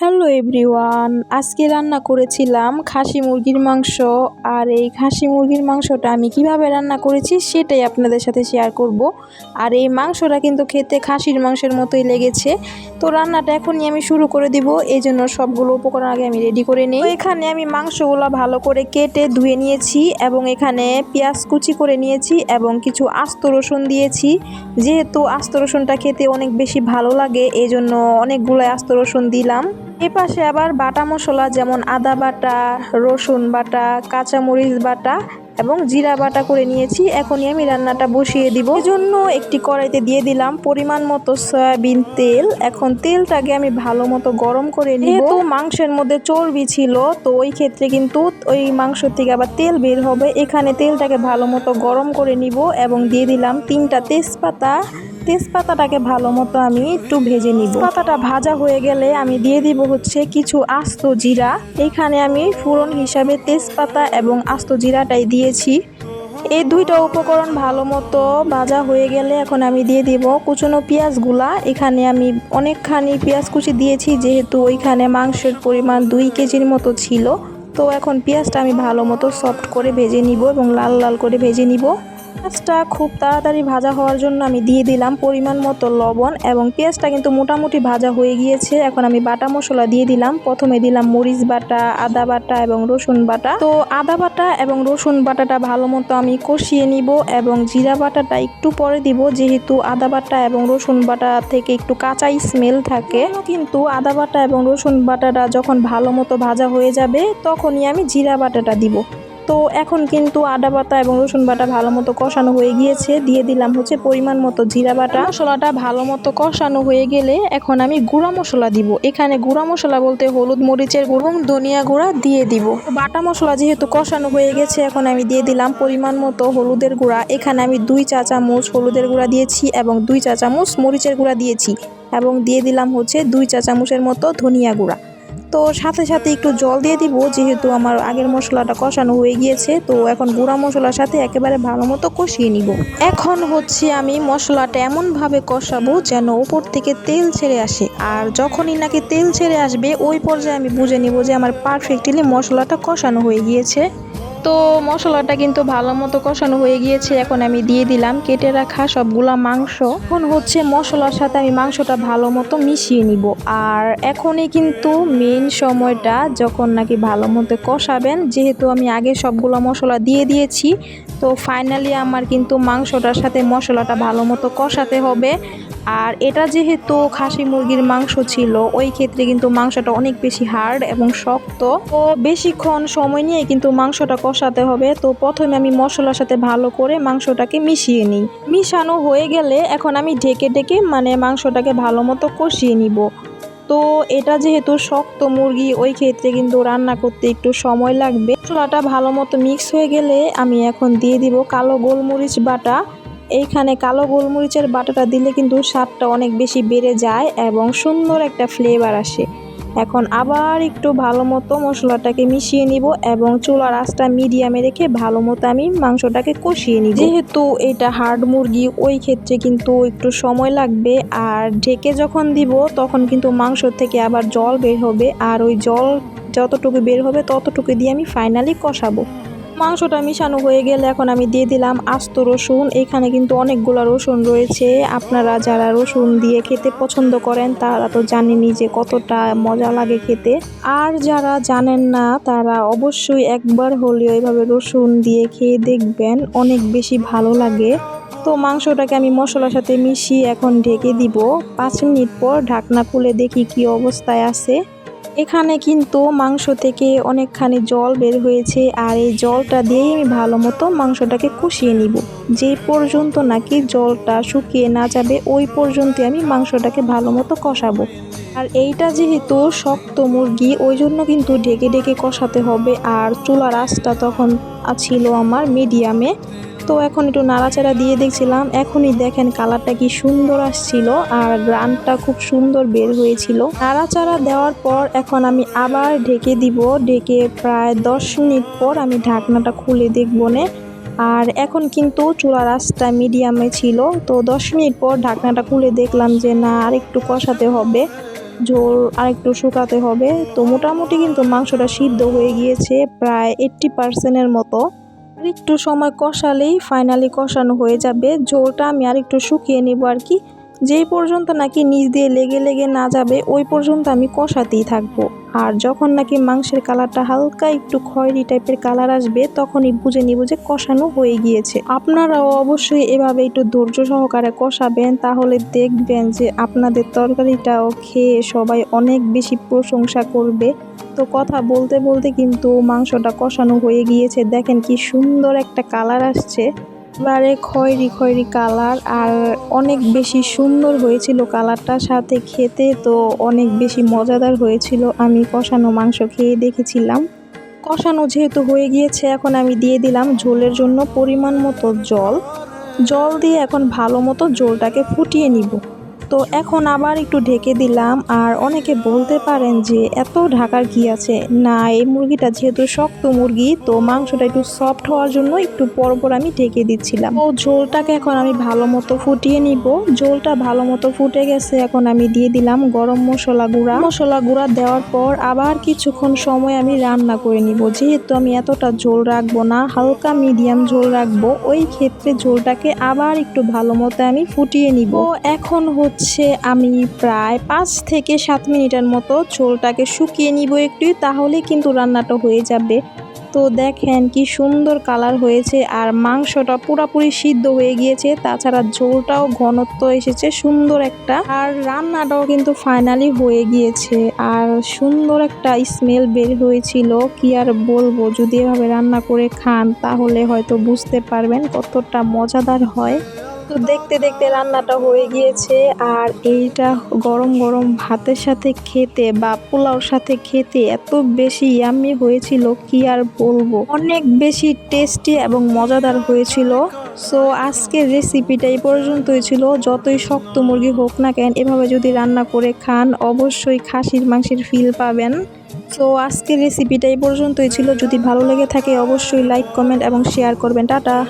Hello everyone আজকে রান্না করেছিলাম খাসি মুরগির মাংস, আর এই খাসি মুরগির মাংসটা আমি কীভাবে রান্না করেছি সেটাই আপনাদের সাথে শেয়ার করব। আর এই মাংসটা কিন্তু খেতে খাসির মাংসের মতোই লেগেছে। তো রান্নাটা এখনই আমি শুরু করে দিব, এই জন্য সবগুলো উপকরণ আগে আমি রেডি করে নিই। এখানে আমি মাংসগুলো ভালো করে কেটে ধুয়ে নিয়েছি এবং এখানে পেঁয়াজ কুচি করে নিয়েছি এবং কিছু আস্ত রসুন দিয়েছি। যেহেতু আস্ত রসুনটা খেতে অনেক বেশি ভালো লাগে, এই জন্য অনেকগুলো আস্ত রসুন দিলাম। এ পাশে আবার বাটা মশলা যেমন আদা বাটা রসুন বাটা কাঁচামরিচ বাটা এবং জিরা বাটা করে নিয়েছি। এখনই আমি রান্নাটা বসিয়ে দিব। জন্য একটি কড়াইতে দিয়ে দিলাম পরিমাণ মতো সয়াবিন তেল। এখন তেলটাকে আমি ভালো মতো গরম করে নিব। তো মাংসের মধ্যে চর্বি ছিল, তো ওই ক্ষেত্রে কিন্তু ওই মাংস থেকে আবার তেল বের হবে। এখানে তেলটাকে ভালো মতো গরম করে নিব এবং দিয়ে দিলাম তিনটা তেজপাতা। তেজপাতাটাকে ভালো মতো আমি একটু ভেজে নিব। পাতাটা ভাজা হয়ে গেলে আমি দিয়ে দিব হচ্ছে কিছু আস্ত জিরা। এখানে আমি ফোড়ন হিসাবে তেজপাতা এবং আস্ত জিরাটাই দিয়েছি। এই দুইটা উপকরণ ভালো মতো ভাজা হয়ে গেলে এখন আমি দিয়ে দিব কুচনো পেঁয়াজগুলা। এখানে আমি অনেকখানি পেঁয়াজ কুচি দিয়েছি, যেহেতু ওইখানে মাংসের পরিমাণ দুই কেজির মতো ছিল। তো এখন পেঁয়াজটা আমি ভালো মতো সফট করে ভেজে নিব এবং লাল লাল করে ভেজে নিব। পেঁয়াজটা খুব তাড়াতাড়ি ভাজা হওয়ার জন্য আমি দিয়ে দিলাম পরিমাণ মতো লবণ এবং পেঁয়াজটা কিন্তু মোটামুটি ভাজা হয়ে গিয়েছে। এখন আমি বাটা মশলা দিয়ে দিলাম। প্রথমে দিলাম মরিচ বাটা, আদা বাটা এবং রসুন বাটা। তো আদা বাটা এবং রসুন বাটাটা ভালো মতো আমি কষিয়ে নিব এবং জিরা বাটাটা একটু পরে দিব। যেহেতু আদা বাটা এবং রসুন বাটা থেকে একটু কাঁচাই স্মেল থাকে, কিন্তু আদা বাটা এবং রসুন বাটাটা যখন ভালো মতো ভাজা হয়ে যাবে, তখনই আমি জিরা বাটাটা দিব। তো এখন কিন্তু আদা বাটা এবং রসুন বাটা ভালো মতো কষানো হয়ে গিয়েছে। দিয়ে দিলাম হচ্ছে পরিমাণ মতো জিরা বাটা। মশলাটা ভালো মতো কষানো হয়ে গেলে এখন আমি গুঁড়া মশলা দিব। এখানে গুঁড়া মশলা বলতে হলুদ মরিচের গুঁড়ো, ধনিয়া গুঁড়া দিয়ে দিব। বাটা মশলা যেহেতু কষানো হয়ে গেছে, এখন আমি দিয়ে দিলাম পরিমাণ মতো হলুদের গুঁড়া। এখানে আমি দুই চা চামচ হলুদের গুঁড়া দিয়েছি এবং দুই চা চামচ মরিচের গুঁড়া দিয়েছি এবং দিয়ে দিলাম হচ্ছে দুই চা চামচের মতো ধনিয়া গুঁড়া। তো সাথে সাথে একটু জল দিয়ে দিব, যেহেতু আমার আগের মশলাটা কষানো হয়ে গিয়েছে, তো এখন গুঁড়া মশলার সাথে একেবারে ভালো মতো কষিয়ে নিব। এখন হচ্ছে আমি মশলাটা এমনভাবে কষাবো যেন ওপর থেকে তেল ছেড়ে আসে, আর যখনই নাকি তেল ছেড়ে আসবে, ওই পর্যায়ে আমি বুঝে নিব যে আমার পারফেক্টলি মশলাটা কষানো হয়ে গিয়েছে। তো মশলাটা কিন্তু ভালো মতো কষানো হয়ে গিয়েছে, এখন আমি দিয়ে দিলাম, কেটে রাখা সবগুলা মাংস। এখন হচ্ছে মশলার সাথে আমি মাংসটা ভালো মতো মিশিয়ে নিব। আর এখনই কিন্তু মেন সময়টা যখন নাকি ভালো মতো কষাবেন, যেহেতু আমি আগে সবগুলো মশলা দিয়ে দিয়েছি, তো ফাইনালি আমার কিন্তু মাংসটার সাথে মশলাটা ভালো মতো কষাতে হবে। আর এটা যেহেতু খাসি মুরগির মাংস ছিল, ওই ক্ষেত্রে কিন্তু মাংসটা অনেক বেশি হার্ড এবং শক্ত। তো বেশিক্ষণ সময় নিয়ে কিন্তু মাংসটা কষাতে হবে। তো প্রথমে আমি মশলার সাথে ভালো করে মাংসটাকে মিশিয়ে নিই। মিশানো হয়ে গেলে এখন আমি ঢেকে ঢেকে মানে মাংসটাকে ভালো মতো কষিয়ে নিব। তো এটা যেহেতু শক্ত মুরগি, ওই ক্ষেত্রে কিন্তু রান্না করতে একটু সময় লাগবে। মশলাটা ভালো মতো মিক্স হয়ে গেলে আমি এখন দিয়ে দিব কালো গোলমরিচ বাটা। এইখানে কালো গোলমরিচের বাটাটা দিলে কিন্তু স্বাদটা অনেক বেশি বেড়ে যায় এবং সুন্দর একটা ফ্লেভার আসে। এখন আবার একটু ভালো মতো মশলাটাকে মিশিয়ে নিব এবং চুলার আঁচটা মিডিয়ামে রেখে ভালো মতো আমি মাংসটাকে কষিয়ে নিব। যেহেতু এটা হার্ড মুরগি, ওই ক্ষেত্রে কিন্তু একটু সময় লাগবে আর ঢেকে যখন দিব তখন কিন্তু মাংস থেকে আবার জল বের হবে আর ওই জল যতটুকু বের হবে ততটুকু দিয়ে আমি ফাইনালি কষাবো। মাংসটা মিশানো হয়ে গেলে এখন আমি দিয়ে দিলাম আস্ত রসুন। এখানে কিন্তু অনেকগুলো রসুন রয়েছে। আপনারা যারা রসুন দিয়ে খেতে পছন্দ করেন, তারা তো জানেনই যে কতটা মজা লাগে খেতে। আর যারা জানেন না, তারা অবশ্যই একবার হলেও এভাবে রসুন দিয়ে খেয়ে দেখবেন, অনেক বেশি ভালো লাগে। তো মাংসটাকে আমি মশলার সাথে মিশিয়ে এখন ঢেকে দিব। পাঁচ মিনিট পর ঢাকনা খুলে দেখি কি অবস্থায় আছে। এখানে কিন্তু মাংস থেকে অনেকখানি জল বের হয়েছে আর এই জলটা দিয়েই আমি ভালো মতো মাংসটাকে কষিয়ে নিব। যে পর্যন্ত নাকি জলটা শুকিয়ে না যাবে, ওই পর্যন্ত আমি মাংসটাকে ভালো মতো কষাবো। আর এইটা যেহেতু শক্ত মুরগি, ওই জন্য কিন্তু ঢেকে ঢেকে কষাতে হবে। আর চুলার আঁচটা তখন ছিল আমার মিডিয়ামে তো এখন একটু নাড়াচাড়া দিয়ে দেখছিলাম। এখনই দেখেন কালারটা কি সুন্দর আসছিল আর গ্রানটা খুব সুন্দর বের হয়েছিল। নাড়াচাড়া দেওয়ার পর এখন আমি আবার ঢেকে দিব। ঢেকে প্রায় দশ মিনিট পর আমি ঢাকনাটা খুলে দেখব নে। আর এখন কিন্তু চুলার আঁচটা মিডিয়ামে ছিল। তো দশ মিনিট পর ঢাকনাটা খুলে দেখলাম যে না আর একটু কষাতে হবে। ঝোল আরেকটু শুকাতে হবে। তো মোটামুটি কিন্তু মাংসটা সিদ্ধ হয়ে গিয়েছে প্রায় এইট্টি পার্সেন্টের মতো। আর একটু সময় কষালেই ফাইনালি কষানো হয়ে যাবে। ঝোলটা আমি আর একটু শুকিয়ে নিব আর কি। যেই পর্যন্ত নাকি নিচ দিয়ে লেগে লেগে না যাবে, ওই পর্যন্ত আমি কষাতেই থাকব। আর যখন নাকি মাংসের কালারটা হালকা একটু খয়েরি টাইপের কালার আসবে, তখনই বুঝে নিব যে কষানো হয়ে গিয়েছে। আপনারাও অবশ্যই এভাবে একটু ধৈর্য সহকারে কষাবেন, তাহলে দেখবেন যে আপনাদের তরকারিটাও খেয়ে সবাই অনেক বেশি প্রশংসা করবে। তো কথা বলতে বলতে কিন্তু মাংসটা কষানো হয়ে গিয়েছে। দেখেন কি সুন্দর একটা কালার আসছে। এবারে খয়রি খয়রি কালার আর অনেক বেশি সুন্দর হয়েছিল কালারটার সাথে খেতে, তো অনেক বেশি মজাদার হয়েছিল। আমি কষানো মাংস খেয়ে দেখেছিলাম। কষানো যেহেতু হয়ে গিয়েছে, এখন আমি দিয়ে দিলাম ঝোলের জন্য পরিমাণ মতো জল। জল দিয়ে এখন ভালো মতো জলটাকে ফুটিয়ে নিব। তো এখন আবার একটু ঢেকে দিলাম। আর অনেকে বলতে পারেন যে, এত ঢাকার কি আছে? না, এই মুরগিটা যেহেতু শক্ত মুরগি, তো মাংসটা একটু সফট হওয়ার জন্য একটু পর পর আমি ঢেকে দিচ্ছিলাম। ও ঝোলটাকে এখন আমি ভালো মতো ফুটিয়ে নিব। ঝোলটা ভালো মতো ফুটে গেছে, এখন আমি দিয়ে দিলাম গরম মশলা গুঁড়া। মশলা গুঁড়া দেওয়ার পর আবার কিছুক্ষণ সময় আমি রান্না করে নিব। যেহেতু আমি এতটা ঝোল রাখব না, হালকা মিডিয়াম ঝোল রাখব, ওই ক্ষেত্রে ঝোলটাকে আবার একটু ভালো মতো আমি ফুটিয়ে নিব। এখন হচ্ছে আমি প্রায় পাঁচ থেকে সাত মিনিটের মতো ঝোলটাকে শুকিয়ে নিব একটু, তাহলে কিন্তু রান্নাটা হয়ে যাবে। তো দেখেন কি সুন্দর কালার হয়েছে, আর মাংসটা পুরাপুরি সিদ্ধ হয়ে গিয়েছে, তাছাড়া ঝোলটাও ঘনত্ব এসেছে সুন্দর একটা। আর রান্নাটাও কিন্তু ফাইনালি হয়ে গিয়েছে, আর সুন্দর একটা স্মেল বের হয়েছিল। কি আর বলব, যদি এভাবে রান্না করে খান, তাহলে হয়তো বুঝতে পারবেন কতটা মজাদার হয়। তো দেখতে দেখতে রান্নাটা হয়ে গিয়েছে আর এইটা গরম গরম ভাতের সাথে খেতে বা পোলাওর সাথে খেতে এত বেশি ইয়াম্মি হয়েছিল, কি আর বলব? অনেক বেশি টেস্টি এবং মজাদার হয়েছিল। সো আজকের রেসিপিটা এই পর্যন্তই ছিল। যতই শক্ত মুরগি হোক না কেন, এভাবে যদি রান্না করে খান, অবশ্যই খাসির মাংসের ফিল পাবেন। সো আজকের রেসিপিটা এই পর্যন্তই ছিল। যদি ভালো লেগে থাকে, অবশ্যই লাইক কমেন্ট এবং শেয়ার করবেন। Ta ta!